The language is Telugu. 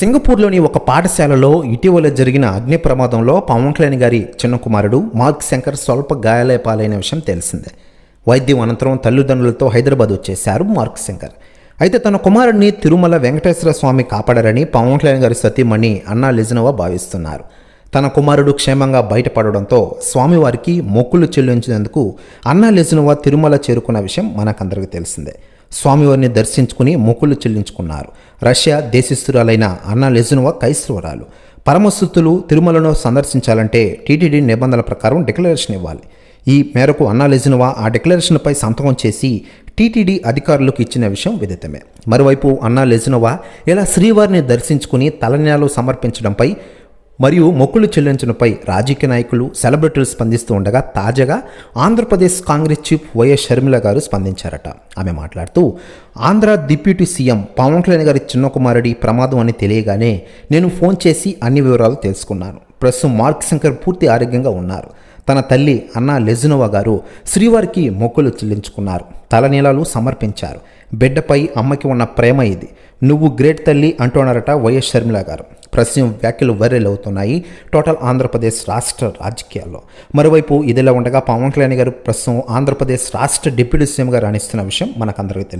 సింగపూర్లోని ఒక పాఠశాలలో ఇటీవల జరిగిన అగ్ని ప్రమాదంలో పవన్ కళ్యాణ్ గారి చిన్న కుమారుడు మార్క్ శంకర్ స్వల్ప గాయాలయపాలైన విషయం తెలిసిందే. వైద్యం అనంతరం తల్లిదండ్రులతో హైదరాబాద్ వచ్చేశారు మార్క్ శంకర్. అయితే తన కుమారుడిని తిరుమల వెంకటేశ్వర స్వామి కాపాడారని పవన్ కళ్యాణ్ గారి సతీమణి అన్నా లిజనోవా భావిస్తున్నారు. తన కుమారుడు క్షేమంగా బయటపడడంతో స్వామివారికి మొక్కులు చెల్లించినందుకు అన్నా లిజనోవా తిరుమల చేరుకున్న విషయం మనకందరికీ తెలిసిందే. స్వామివారిని దర్శించుకుని మొక్కులు చెల్లించుకున్నారు. రష్యా దేశస్థురాలైన అన్నా లెజునోవా క్రైస్తవురాలు పరమస్థుతులు తిరుమలను సందర్శించాలంటే టీటీడీ నిబంధనల ప్రకారం డిక్లరేషన్ ఇవ్వాలి. ఈ మేరకు అన్నా లెజునోవా ఆ డిక్లరేషన్పై సంతకం చేసి టీటీడీ అధికారులకు ఇచ్చిన విషయం విదితమే. మరోవైపు అన్నా లెజునోవా ఇలా శ్రీవారిని దర్శించుకుని తలన్యాలు సమర్పించడంపై మరియు మొక్కులు చెల్లించడంపై రాజకీయ నాయకులు సెలబ్రిటీలు స్పందిస్తూ ఉండగా తాజాగా ఆంధ్రప్రదేశ్ కాంగ్రెస్ చీఫ్ వైఎస్ షర్మిల గారు స్పందించారట. ఆమె మాట్లాడుతూ ఆంధ్ర డిప్యూటీ సీఎం పవన్ కళ్యాణ్ గారి చిన్న కుమారుడి ప్రమాదం అని తెలియగానే నేను ఫోన్ చేసి అన్ని వివరాలు తెలుసుకున్నాను. ప్రస్తుతం మార్క్ శంకర్ పూర్తి ఆరోగ్యంగా ఉన్నారు. తన తల్లి అన్నా లెజినోవా గారు శ్రీవారికి మొక్కులు చెల్లించుకున్నారు. తలనీలాలు సమర్పించారు. బిడ్డపై అమ్మకి ఉన్న ప్రేమ ఇది. నువ్వు గ్రేట్ తల్లి అంటున్నారట వైఎస్ షర్మిల గారు. ప్రస్తుతం వ్యాఖ్యలు వైరల్ అవుతున్నాయి. టోటల్ ఆంధ్రప్రదేశ్ రాష్ట్ర రాజకీయాల్లో. మరోవైపు ఇదిలా ఉండగా పవన్ కళ్యాణ్ గారు ప్రస్తుతం ఆంధ్రప్రదేశ్ రాష్ట్ర డిప్యూటీ సీఎంగా రాణిస్తున్న విషయం మనకందరికీ తెలుసు.